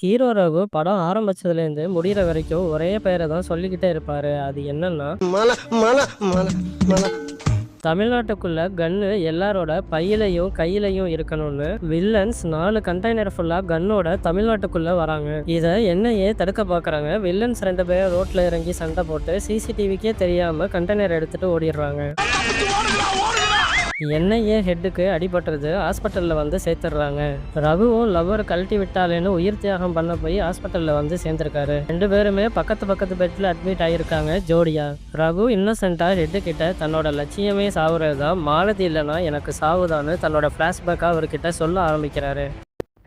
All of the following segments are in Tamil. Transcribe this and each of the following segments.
ஹீரோ ரகு படம் ஆரம்பிச்சதுலேருந்து முடிகிற வரைக்கும் ஒரே பெயரை தான் சொல்லிக்கிட்டே இருப்பார். அது என்னன்னா மல மல மல மல. தமிழ்நாட்டுக்குள்ள கன்னு எல்லாரோட பையிலையும் கையிலையும் இருக்கணும்னு வில்லன்ஸ் நாலு கண்டெய்னர் ஃபுல்லா கன்னோட தமிழ்நாட்டுக்குள்ள வராங்க. இதை என்னையே தடுக்க பார்க்கறாங்க. வில்லன்ஸ் ரெண்டு பேர் ரோட்ல இறங்கி சண்டை போட்டு சிசிடிவிக்கே தெரியாம கண்டெய்னர் எடுத்துட்டு ஓடிடுறாங்க. என்ஐஏ ஹெட்டுக்கு அடிபட்டுறது? ஹாஸ்பிட்டலில் வந்து சேர்த்துடுறாங்க. ரகுவும் லவ்வர் கழட்டி விட்டாலேன்னு உயிர் தியாகம் பண்ண போய் ஹாஸ்பிட்டலில் வந்து சேர்ந்துருக்காரு. ரெண்டு பேருமே பக்கத்து பக்கத்து பெட்டில் அட்மிட் ஆகியிருக்காங்க ஜோடியா. ரகு இன்னசென்ட்டாக ஹெட்டு கிட்ட தன்னோட லட்சியமே சாவுறது தான் மாலதி இல்லைன்னா எனக்கு சாவுதான்னு தன்னோட ஃப்ளாஷ்பேக்காக அவர்கிட்ட சொல்ல ஆரம்பிக்கிறாரு.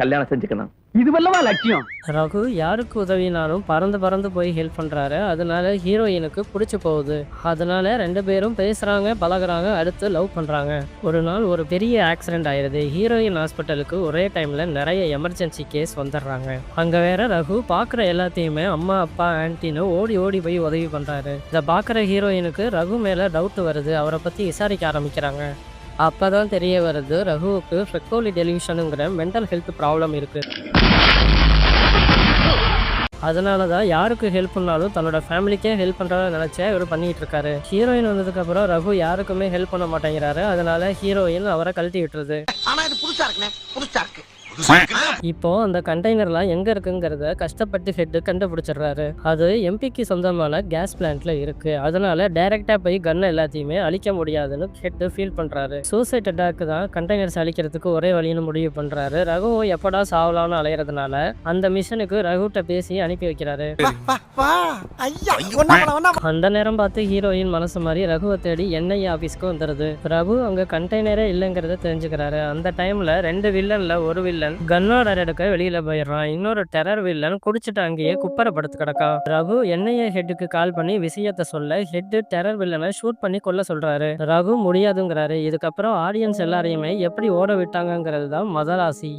கல்யாணம் செஞ்சுக்கணும். இதுவல்லவா லட்சியம்? ரகு யாருக்கு உதவினாலும் பறந்து பறந்து போய் ஹெல்ப் பண்ணுறாரு அதனால ஹீரோயினுக்கு பிடிச்சி போகுது. அதனால ரெண்டு பேரும் பேசுகிறாங்க பழகுறாங்க அடுத்து லவ் பண்ணுறாங்க ஒரு நாள் ஒரு பெரிய ஆக்சிடென்ட் ஆயிடுது. ஹீரோயின் ஹாஸ்பிட்டலுக்கு ஒரே டைமில் நிறைய எமர்ஜென்சி கேஸ் வந்துடுறாங்க. அங்கே வேற ரகு பார்க்குற எல்லாத்தையுமே அம்மா அப்பா ஆன்டின்னு ஓடி ஓடி போய் உதவி பண்ணுறாரு இதை பார்க்குற ஹீரோயினுக்கு ரகு மேலே டவுட் வருது. அவரை பற்றி விசாரிக்க ஆரம்பிக்கிறாங்க. அப்பதான் தெரிய வருது ரகுவுக்கு ஃப்ரெக்கோலி டெலிவிஷனுங்கிற மென்டல் ஹெல்த் ப்ராப்ளம் இருக்குது அதனால தான் யாருக்கு ஹெல்ப் பண்ணாலும் தன்னோட ஃபேமிலிக்கே ஹெல்ப் பண்ணுறத நினச்சா இவர் பண்ணிகிட்டு இருக்காரு. ஹீரோயின் வந்ததுக்கப்புறம் ரகு யாருக்குமே ஹெல்ப் பண்ண மாட்டேங்கிறாரு. அதனால ஹீரோயின் அவரை கழட்டி விட்டுருது. ஆனால் இது புதுசாக இருக்குண்ணே புதுசாக இருக்குது இப்போ அந்த கண்டெய்னர்லாம் எங்க இருக்குங்கிறத கஷ்டப்பட்டு ஹெட் கண்டுபிடிச்சிடுறாரு. அது எம்பிக்கு சொந்தமான கேஸ் பிளான்ட்ல இருக்கு. அதனால டைரக்டா போய் கன் எல்லாத்தையுமே அழிக்க முடியாதுன்னு ஹெட் ஃபீல் பண்றாரு. சூசைட் அட்டாக் தான் கண்டெய்னர்ஸ் அழிக்கிறதுக்கு ஒரே வழின்னு முடிவு பண்றாரு. ரகுவும் எப்படா சாவலாம்னு அலையறதுனால அந்த மிஷனுக்கு ரகுட்ட பேசி அனுப்பி வைக்கிறாரு. அந்த நேரம் பார்த்து ஹீரோயின் மனசு மாதிரி ரகுவை தேடி என்ஐ ஆஃபீஸ்க்கு வந்துடுது ரகு அங்க கண்டெய்னரே இல்லைங்கிறத தெரிஞ்சுக்கிறாரு. அந்த டைம்ல ரெண்டு வில்லன்ல ஒரு வில்லன் கன்னோட எடுக்க வெளியில போயிடுறான். இன்னொரு டெரர் வில்லன் குடிச்சிட்டு அங்கேயே குப்பரை படுத்து கிடக்கா ரகு என்ஐஏ ஹெட்டுக்கு கால் பண்ணி விஷயத்த சொல்ல ஹெட் டெரர் வில்லனை ஷூட் பண்ணி கொல்ல சொல்றாரு. ரகு முடியாதுங்கிறாரு. இதுக்கப்புறம் ஆடியன்ஸ் எல்லாரையுமே எப்படி ஓட விட்டாங்கங்கிறது தான் மதராசி.